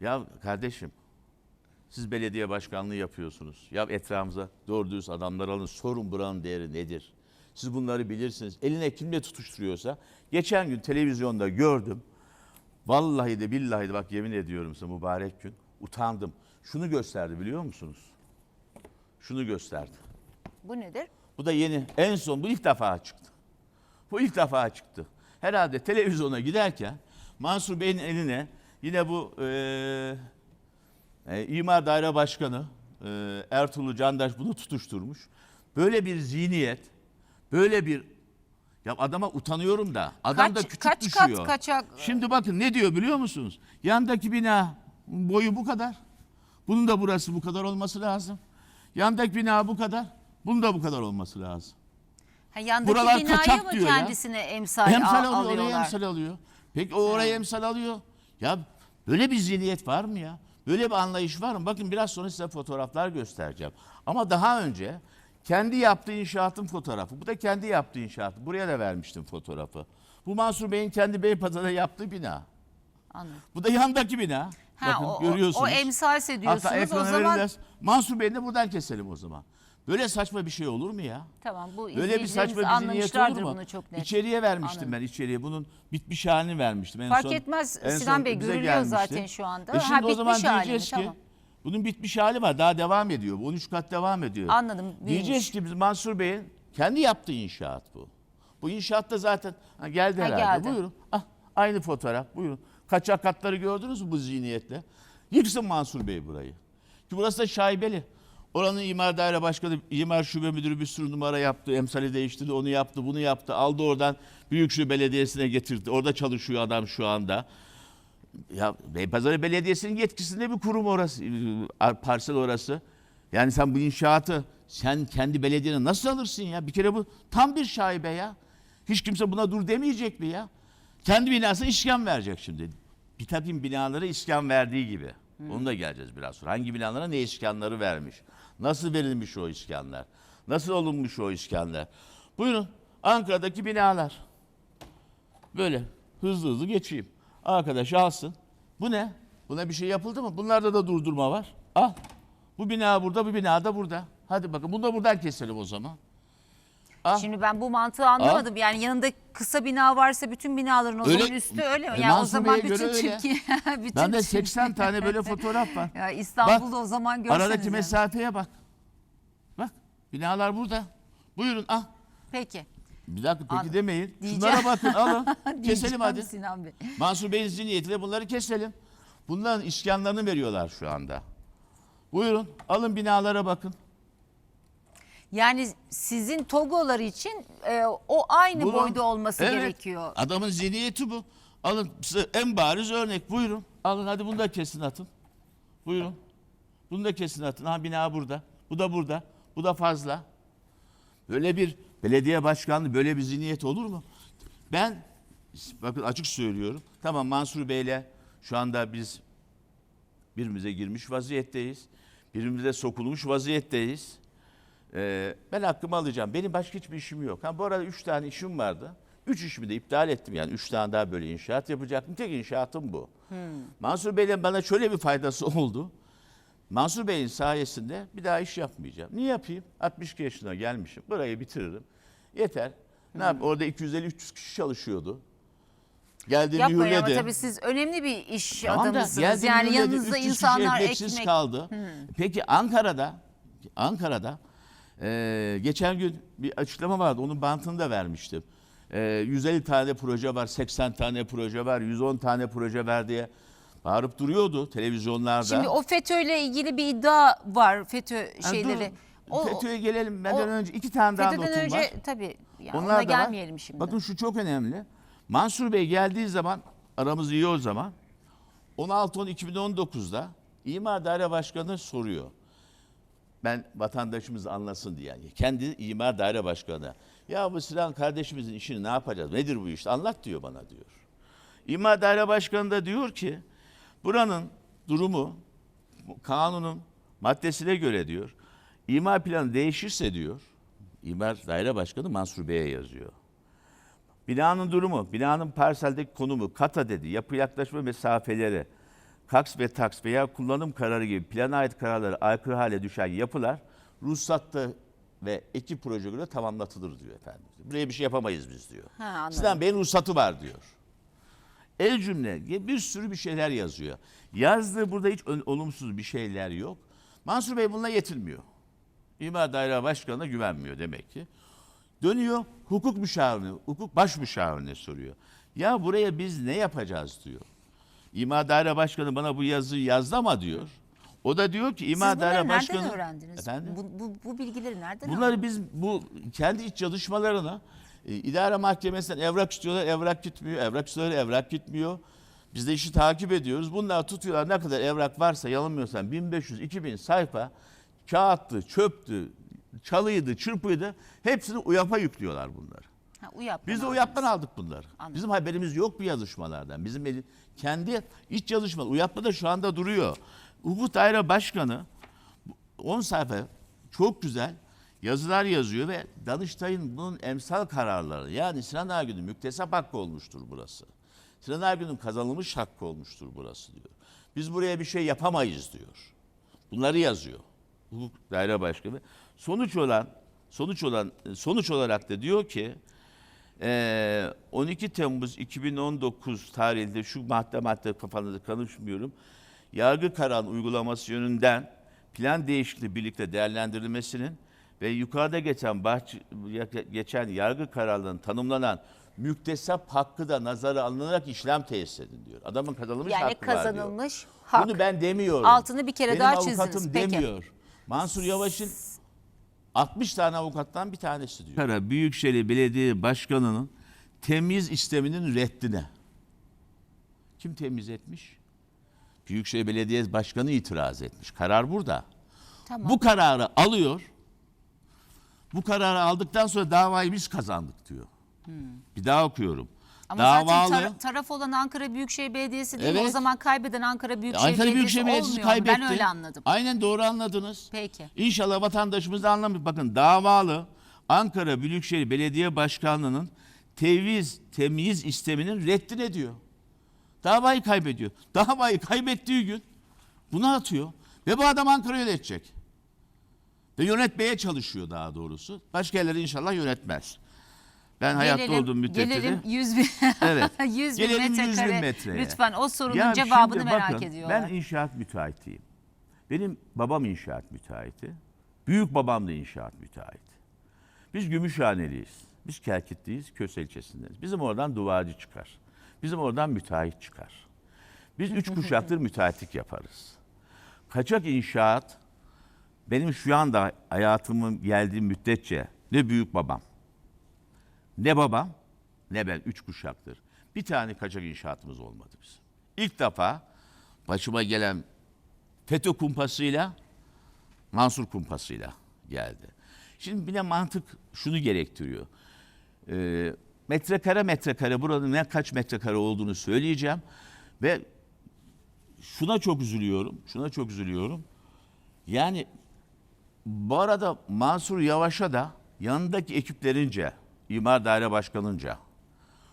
Ya kardeşim siz belediye başkanlığı yapıyorsunuz. Ya etrafımıza doğru dürüst adamlar alın. Sorun buranın değeri nedir? Siz bunları bilirsiniz. Eline kimle tutuşturuyorsa. Geçen gün televizyonda gördüm. Vallahi de billahi de bak yemin ediyorum size mübarek gün. Utandım. Şunu gösterdi biliyor musunuz? Şunu gösterdi. Bu nedir? Bu da yeni. En son bu ilk defa çıktı. Bu ilk defa çıktı. Herhalde televizyona giderken Mansur Bey'in eline yine bu eee e, İmar Daire Başkanı e, Ertuğrul Candaş bunu tutuşturmuş. Böyle bir zihniyet, böyle bir ya adama utanıyorum da adam da Kaç- küçük kaç düşüyor. kaçak- Şimdi bakın ne diyor biliyor musunuz? Yandaki bina boyu bu kadar. Bunun da burası bu kadar olması lazım. Yandaki bina bu kadar. Bunun da bu kadar olması lazım. Ha, yandaki Buralar binayı kaçak mı diyor ya. kendisine emsal Emsal al- alıyor, oraya alıyorlar? emsal alıyor. Peki o oraya emsal alıyor. Ya böyle bir zihniyet var mı ya? Böyle bir anlayış var mı? Bakın biraz sonra size fotoğraflar göstereceğim. Ama daha önce kendi yaptığı inşaatın fotoğrafı. Bu da kendi yaptığı inşaatı. Buraya da vermiştim fotoğrafı. Bu Mansur Bey'in kendi Beypazarı'da yaptığı bina. Anladım. Bu da yandaki bina. Ha, Bakın o, görüyorsunuz. O emsalse diyorsunuz. Hatta o zaman verirler. Mansur Bey'i de buradan keselim o zaman. Böyle saçma bir şey olur mu ya? tamam bu Böyle bir saçma bir zihniyet olur mu? bunu çok net. İçeriye vermiştim Anladım. ben içeriye. Bunun bitmiş halini vermiştim. En Fark son- etmez en Sinan son Bey görülüyor gelmişti. zaten şu anda. E Ha, şimdi o zaman diyeceğiz ki Tamam. bunun bitmiş hali var. Daha devam ediyor. Bu 13 kat devam ediyor. Anladım, Diyeceğiz bilmiş. ki biz Mansur Bey'in kendi yaptığı inşaat bu. Bu inşaat da zaten ha, geldi Ha, herhalde. geldi. Buyurun. Ah, aynı fotoğraf. Buyurun. Kaçak katları gördünüz mü bu zihniyetle? Yıksın Mansur Bey burayı. Ki burası da şaibeli. Oranın imar daire başkanı, imar şube müdürü bir sürü numara yaptı. Emsali değiştirdi, onu yaptı, bunu yaptı. Aldı oradan Büyükşehir Belediyesi'ne getirdi. Orada çalışıyor adam şu anda. Ya Beypazarı Belediyesi'nin yetkisinde bir kurum orası, e, parsel orası. Yani sen bu inşaatı sen kendi belediyene nasıl alırsın ya? Bir kere bu tam bir şaibe ya. Hiç kimse buna dur demeyecek mi ya? Kendi binasına iskan verecek şimdi. Bir takım binalara iskan verdiği gibi. Onu da geleceğiz biraz sonra. Hangi binalara ne iskanları vermiş? Nasıl verilmiş o iskanlar? Nasıl olunmuş o iskanlar? Buyurun Ankara'daki binalar. Böyle hızlı hızlı geçeyim. Arkadaş alsın. Bu ne? Buna bir şey yapıldı mı? Bunlarda da durdurma var. Al. Bu bina burada, bu bina da burada. Hadi bakın bunu da buradan keselim o zaman. Al. Şimdi ben bu mantığı anlamadım. Yani yanında kısa bina varsa bütün binaların o Öyle- zaman üstü öyle mi? E, Yani o zaman Bey'e bütün. Türkiye bütün Bende Türkiye- 80 tane böyle fotoğraf var. Ya İstanbul'da o zaman görseniz. Aradaki yani. mesafeye bak. Bak binalar burada. Buyurun ah. Peki. Bir dakika peki An- demeyin. Diyeceğim. Şunlara bakın alın. keselim hadi. Sinan Bey. Mansur Bey'in zihniyetiyle bunları keselim. Bunların iskanlarını veriyorlar şu anda. Buyurun alın binalara bakın. Yani sizin Togolar için e, o aynı Bunun- boyda olması Evet, gerekiyor. Adamın zihniyeti bu. Alın size en bariz örnek buyurun. Alın hadi bunu da kesin atın. Buyurun. Bunu da kesin atın. Ha bina burada. Bu da burada. Bu da fazla. Böyle bir belediye başkanlığı böyle bir zihniyet olur mu? Ben bakın açık söylüyorum. Tamam Mansur Bey'le şu anda biz birbirimize girmiş vaziyetteyiz. Birbirimize sokulmuş vaziyetteyiz. Ee, ben hakkımı alacağım. Benim başka hiçbir işim yok. Ha, bu arada üç tane işim vardı. Üç işimi de iptal ettim yani. Üç tane daha böyle inşaat yapacaktım. Tek inşaatım bu. Mansur Bey'le bana şöyle bir faydası oldu. Mansur Bey'in sayesinde bir daha iş yapmayacağım. Niye yapayım? 62 yaşına gelmişim. Burayı bitiririm. Yeter. Ne yap? Orada 250-300 kişi çalışıyordu. Geldi Yapmayın ama mühürledi. tabii siz önemli bir iş Tamam da adamısınız. Yani yanınızda 300 kişi insanlar ekmek. kaldı. Peki Ankara'da Ankara'da e, geçen gün bir açıklama vardı. Onun bantını da vermiştim. E, 150 tane proje var, 80 tane proje var, 110 tane proje var diye bağırıp duruyordu televizyonlarda. Şimdi o FETÖ'yle ilgili bir iddia var. FETÖ Ha, şeyleri. dur, O, FETÖ'ye gelelim. Benden o- önce iki tane daha FETÖ'den notum önce var. tabii yani Onlar ona da var. gelmeyelim şimdi. Bakın şu çok önemli. Mansur Bey geldiği zaman aramız iyi o zaman. 16-10-2019'da İmar Daire Başkanı soruyor. Ben vatandaşımız anlasın diye. Yani kendi İmar Daire Başkanı. Ya bu Sinan kardeşimizin işini ne yapacağız? Nedir bu iş? Anlat diyor bana diyor. İmar Daire Başkanı da diyor ki buranın durumu kanunun maddesine göre diyor. İmar planı değişirse diyor. İmar Daire Başkanı Mansur Bey'e yazıyor. Binanın durumu, binanın parseldeki konumu, kata dedi, yapı yaklaşma mesafeleri, KAKS ve TAKS veya kullanım kararı gibi plana ait kararlara aykırı hale düşen yapılar ruhsatta ve ekip proje göre tamamlatılır diyor efendim. Buraya bir şey yapamayız biz diyor. Ha. Sinan Bey'in ruhsatı var diyor. El cümle bir sürü bir şeyler yazıyor. Yazdığı burada hiç olumsuz bir şeyler yok. Mansur Bey bununla yetinmiyor. İmar Daire Başkanı'na güvenmiyor demek ki. Dönüyor hukuk müşavirine, hukuk baş müşavirine soruyor. Ya buraya biz ne yapacağız diyor. İmar Daire Başkanı bana bu yazıyı yazdı ama diyor. O da diyor ki Siz İmar bunları Daire nereden Başkanı... öğrendiniz? Efendim? Bu, bu, bu bilgileri nereden Bunları biz bu kendi iç çalışmalarına e, idare mahkemesinden evrak istiyorlar, evrak gitmiyor, evrak istiyorlar, evrak gitmiyor. Biz de işi takip ediyoruz. Bunlar tutuyorlar ne kadar evrak varsa yanılmıyorsam 1500-2000 sayfa kağıttı, çöptü, çalıydı, çırpıydı. Hepsini UYAP'a yüklüyorlar bunları. Ha, UYAP'tan Biz de aldınız. UYAP'tan aldık bunları. Anladım. Bizim haberimiz yok bu yazışmalardan. Bizim eli- kendi iç çalışma UYAP'ta da şu anda duruyor. Hukuk Daire Başkanı 10 sayfa çok güzel yazılar yazıyor ve Danıştay'ın bunun emsal kararları yani Sinan Ergün'ün müktesap hakkı olmuştur burası. Sinan Ergün'ün kazanılmış hakkı olmuştur burası diyor. Biz buraya bir şey yapamayız diyor. Bunları yazıyor. Hukuk Daire Başkanı. Sonuç olan sonuç olan sonuç olarak da diyor ki 12 Temmuz 2019 tarihinde şu madde madde kafanızda konuşmuyorum. Yargı kararının uygulaması yönünden plan değişikliği birlikte değerlendirilmesinin ve yukarıda geçen bahçe, geçen yargı kararlarının tanımlanan müktesap hakkı da nazara alınarak işlem tesis edin diyor. Adamın kazanılmış Yani hakkı var diyor. kazanılmış hak. Bunu ben demiyorum. Altını bir kere Benim daha avukatım çizdiniz. Peki. demiyor. Mansur Yavaş'ın 60 tane avukattan bir tanesi diyor. Ankara Büyükşehir Belediye Başkanı'nın temiz isteminin reddine. Kim temiz etmiş? Büyükşehir Belediye Başkanı itiraz etmiş. Karar burada. Tamam. Bu kararı alıyor. Bu kararı aldıktan sonra davayı biz kazandık diyor. Bir daha okuyorum. Ama Davalı, zaten tara- taraf olan Ankara Büyükşehir Belediyesi değil mi? Evet. O zaman kaybeden Ankara Büyükşehir Ankara Belediyesi Büyükşehir Belediyesi olmuyor mu? kaybetti. Ben öyle anladım. Aynen doğru anladınız. Peki. İnşallah vatandaşımız da anlamış. Bakın davalı Ankara Büyükşehir Belediye Başkanlığı'nın tevhiz, temyiz isteminin reddine diyor. Davayı kaybediyor. Davayı kaybettiği gün bunu atıyor. Ve bu adam Ankara'yı yönetecek. Ve yönetmeye çalışıyor daha doğrusu. Başka yerleri inşallah yönetmez. Ben hayatta Gelelim- olduğum müddetçe de- Gelelim 100 bin, Evet. 100 bin Gelelim 100 bin metrekare. metreye. Lütfen o sorunun Ya cevabını şimdi merak bakın, ediyorlar. Ben inşaat müteahhitiyim. Benim babam inşaat müteahhiti. Büyük babam da inşaat müteahhiti. Biz Gümüşhaneliyiz. Biz Kerkitliyiz, Köse ilçesindeyiz. Bizim oradan duvarcı çıkar. Bizim oradan müteahhit çıkar. Biz üç kuşaktır müteahhitlik yaparız. Kaçak inşaat benim şu anda hayatımın geldiği müddetçe ne büyük babam, ne babam, ne ben üç kuşaktır. Bir tane kaçak inşaatımız olmadı bizim. İlk defa başıma gelen FETÖ kumpasıyla Mansur kumpasıyla geldi. Şimdi bir de mantık şunu gerektiriyor. Ee, metrekare metrekare buranın ne kaç metrekare olduğunu söyleyeceğim ve şuna çok üzülüyorum. Şuna çok üzülüyorum. Yani bu arada Mansur Yavaş'a da yanındaki ekiplerince, İmar Daire Başkanı'nca,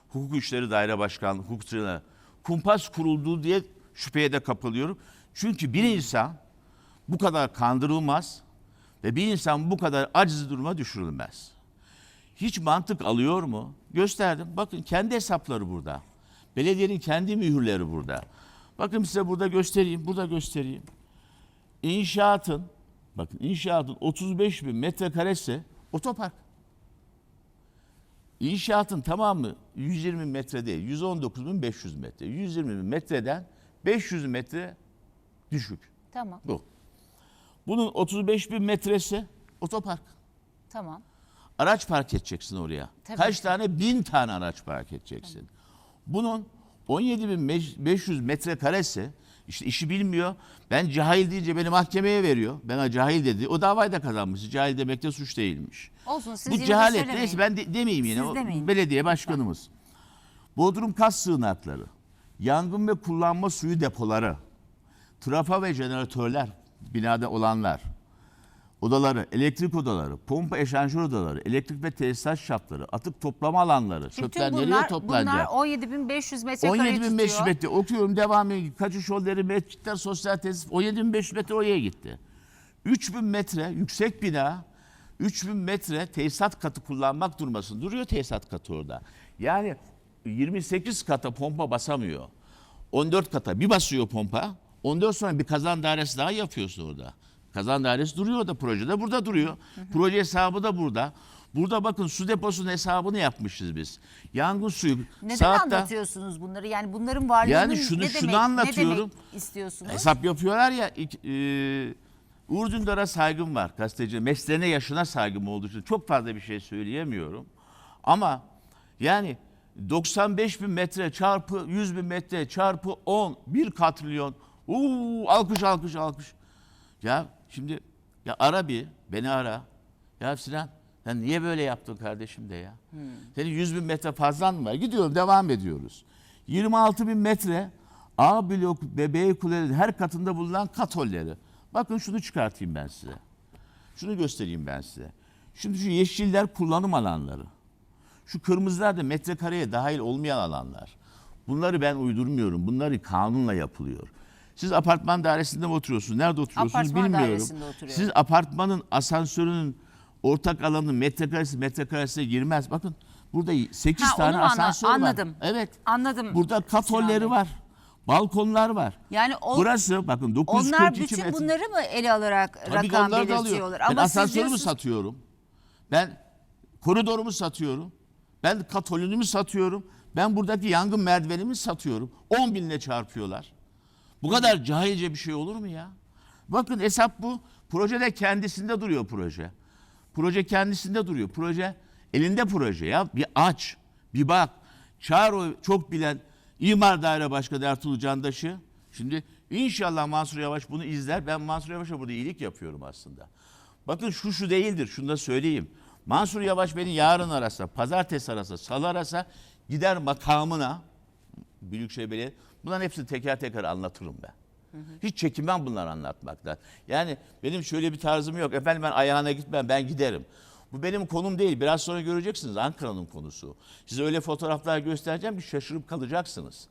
Hukuk İşleri Daire Başkanlığı, hukukçularına kumpas kurulduğu diye şüpheye de kapılıyorum. Çünkü bir insan bu kadar kandırılmaz ve bir insan bu kadar aciz duruma düşürülmez. Hiç mantık alıyor mu? Gösterdim. Bakın kendi hesapları burada. Belediyenin kendi mühürleri burada. Bakın size burada göstereyim, burada göstereyim. İnşaatın, bakın inşaatın 35 bin metrekaresi otopark. İnşaatın tamamı 120 metre değil, 119.500 metre. 120 bin metreden 500 metre düşük. Tamam. Bu. Bunun 35 bin metresi otopark. Tamam. Araç park edeceksin oraya. Tabii Kaç ki. tane? Bin tane araç park edeceksin. Bunun 17.500 metrekaresi işte işi bilmiyor. Ben cahil deyince beni mahkemeye veriyor. Bana cahil dedi. O davayı da kazanmış. Cahil demek de suç değilmiş. Olsun siz Bu de cehalet söylemeyin. neyse ben de, demeyeyim yine. Siz O demeyin. Belediye başkanımız. Bodrum kas sığınakları, yangın ve kullanma suyu depoları, trafa ve jeneratörler binada olanlar. Odaları, elektrik odaları, pompa eşanjör odaları, elektrik ve tesisat şapları, atık toplama alanları, çöpler nereye bunlar, toplanacak? bunlar 17.500 metrekare 17.500 tutuyor. metre okuyorum devam ediyor. Kaçış yolları, mescitler, sosyal tesis 17.500 metre oraya gitti. 3000 metre yüksek bina 3000 metre tesisat katı kullanmak durmasın. Duruyor tesisat katı orada. Yani 28 kata pompa basamıyor. 14 kata bir basıyor pompa. 14 sonra bir kazan dairesi daha yapıyorsun orada. Kazan dairesi duruyor orada projede. Burada duruyor. Proje hesabı da burada. Burada bakın su deposunun hesabını yapmışız biz. Yangın suyu. Neden saatte- anlatıyorsunuz bunları? Yani bunların varlığını Yani şunu- ne şunu demek, anlatıyorum. Ne demek istiyorsunuz? Hesap yapıyorlar ya. E, Uğur Dündar'a saygım var gazeteci. Mesleğine yaşına saygım olduğu için çok fazla bir şey söyleyemiyorum. Ama yani 95 bin metre çarpı 100 bin metre çarpı 10 bir katrilyon. Uuu alkış alkış alkış. Ya şimdi ya ara bir beni ara. Ya Sinan sen niye böyle yaptın kardeşim de ya. Senin 100 bin metre fazlan mı var? Gidiyorum devam ediyoruz. 26 bin metre A blok ve B kuleleri her katında bulunan katolleri. Bakın şunu çıkartayım ben size. Şunu göstereyim ben size. Şimdi şu yeşiller kullanım alanları. Şu kırmızılar da metrekareye dahil olmayan alanlar. Bunları ben uydurmuyorum. Bunları kanunla yapılıyor. Siz apartman dairesinde mi oturuyorsunuz? Nerede oturuyorsunuz Apartman bilmiyorum. Siz apartmanın asansörünün ortak alanının metrekaresi metrekaresine girmez. Bakın burada 8 Ha, tane onu anla- asansör anladım. var. Evet. Anladım. Burada katolleri var. Balkonlar var. Yani o, Burası bakın 942 onlar bütün metre. bunları mı ele alarak Tabii rakam belirtiyorlar? Ben Ama siz asansörümü diyorsunuz- satıyorum. Ben koridorumu satıyorum. Ben katolünümü satıyorum. Ben buradaki yangın merdivenimi satıyorum. 10 binle çarpıyorlar. Bu kadar cahilce bir şey olur mu ya? Bakın hesap bu. Projede kendisinde duruyor proje. Proje kendisinde duruyor. Proje elinde proje ya. Bir aç, bir bak. Çağır o çok bilen İmar Daire Başkanı Ertuğrul Candaş'ı. Şimdi inşallah Mansur Yavaş bunu izler. Ben Mansur Yavaş'a burada iyilik yapıyorum aslında. Bakın şu şu değildir. Şunu da söyleyeyim. Mansur Yavaş beni yarın arasa, pazartesi arasa, salı arasa gider makamına Büyükşehir Belediye. Bunların hepsini teker teker anlatırım ben. Hiç çekinmem bunları anlatmaktan. Yani benim şöyle bir tarzım yok. Efendim ben ayağına gitmem, ben giderim. Bu benim konum değil. Biraz sonra göreceksiniz Ankara'nın konusu. Size öyle fotoğraflar göstereceğim ki şaşırıp kalacaksınız.